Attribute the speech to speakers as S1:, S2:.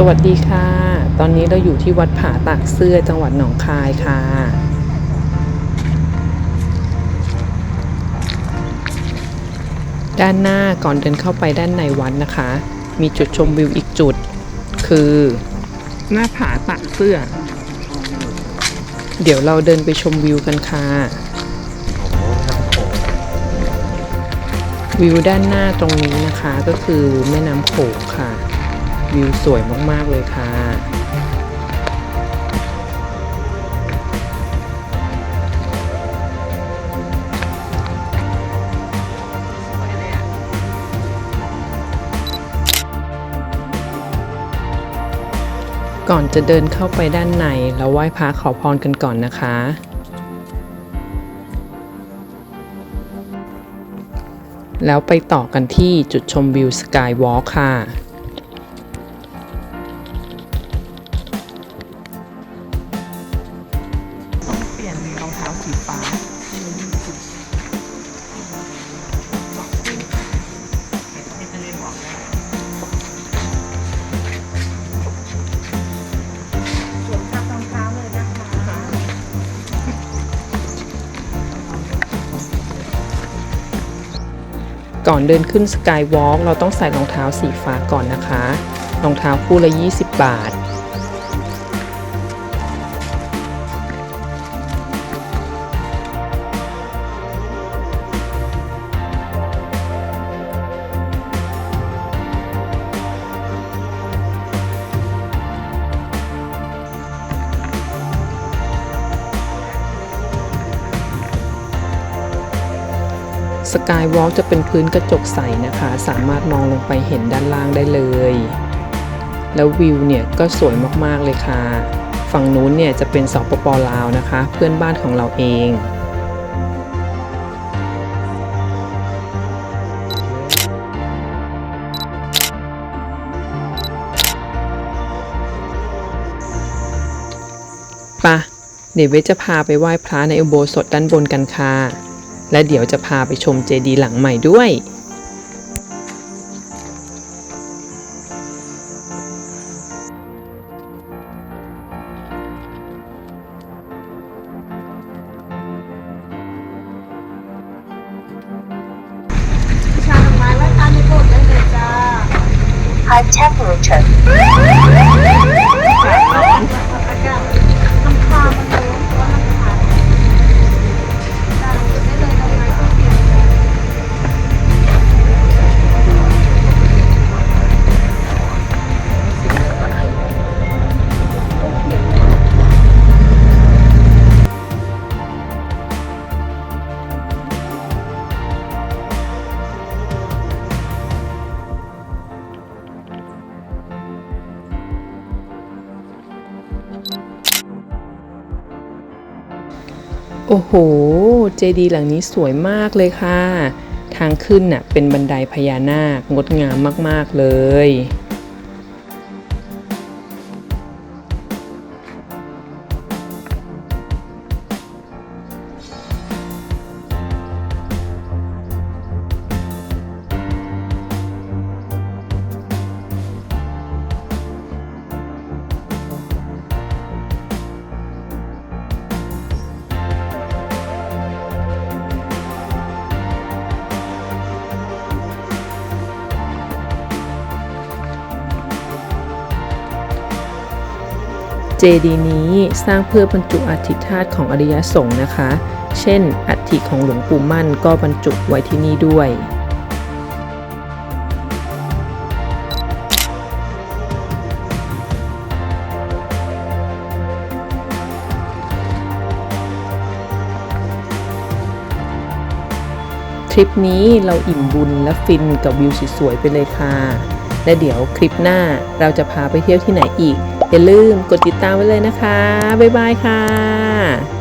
S1: สวัสดีค่ะ ตอนนี้เราอยู่ที่วัดผาตากเสื้อจังหวัดหนองคายค่ะ ด้านหน้าก่อนเดินเข้าไปด้านในวัดนะคะ มีจุดชมวิวอีกจุด คือ หน้าผาตากเสื้อ เดี๋ยวเราเดินไปชมวิวกันค่ะ วิวด้านหน้าตรงนี้นะคะก็คือแม่น้ำโขงค่ะ วิวสวยมาก ๆ เลยค่ะ ก่อนจะเดินเข้าไปด้านใน เราไหว้พระขอพรกันก่อนนะคะแล้วไปต่อกันที่จุดชมวิวสกายวอล์คค่ะ ก่อนเดินขึ้นสกายวอล์กเราต้องใส่รองเท้าสีฟ้าก่อนนะคะ รองเท้าคู่ละ 20 บาท สกายวอล์กจะเป็นพื้นกระจกใสนะคะ สามารถมองลงไปเห็นด้านล่างได้เลย แล้ววิวเนี่ยก็สวยมากๆเลยค่ะ ฝั่งนู้นเนี่ยจะเป็นสปปลาวนะคะ เพื่อนบ้านของเราเองปะเดี๋ยวเวจะพาไปไหว้พระในอุโบสถด้านบนกันค่ะ และเดี๋ยวจะพาไปชมเจดีย์หลังใหม่ด้วย
S2: ชาดอกไม้ไหว้พระ
S1: โอ้โห เจดีย์หลังนี้สวยมากเลยค่ะ ทางขึ้นน่ะเป็นบันไดพญานาคงดงามมาก ๆ เลย เจดีย์นี้สร้างเพื่อบรรจุอัฐิธาตุของอริยสงฆ์นะคะ เช่น อัฐิของหลวงปู่มั่นก็บรรจุไว้ที่นี่ด้วย ทริปนี้เราอิ่มบุญและฟินกับวิวสวยๆไปเลยค่ะ และเดี๋ยวคลิปหน้าเราจะพาไปเที่ยวที่ไหนอีก อย่าลืมกดติดตามไว้เลยนะคะ บ๊ายบายค่ะ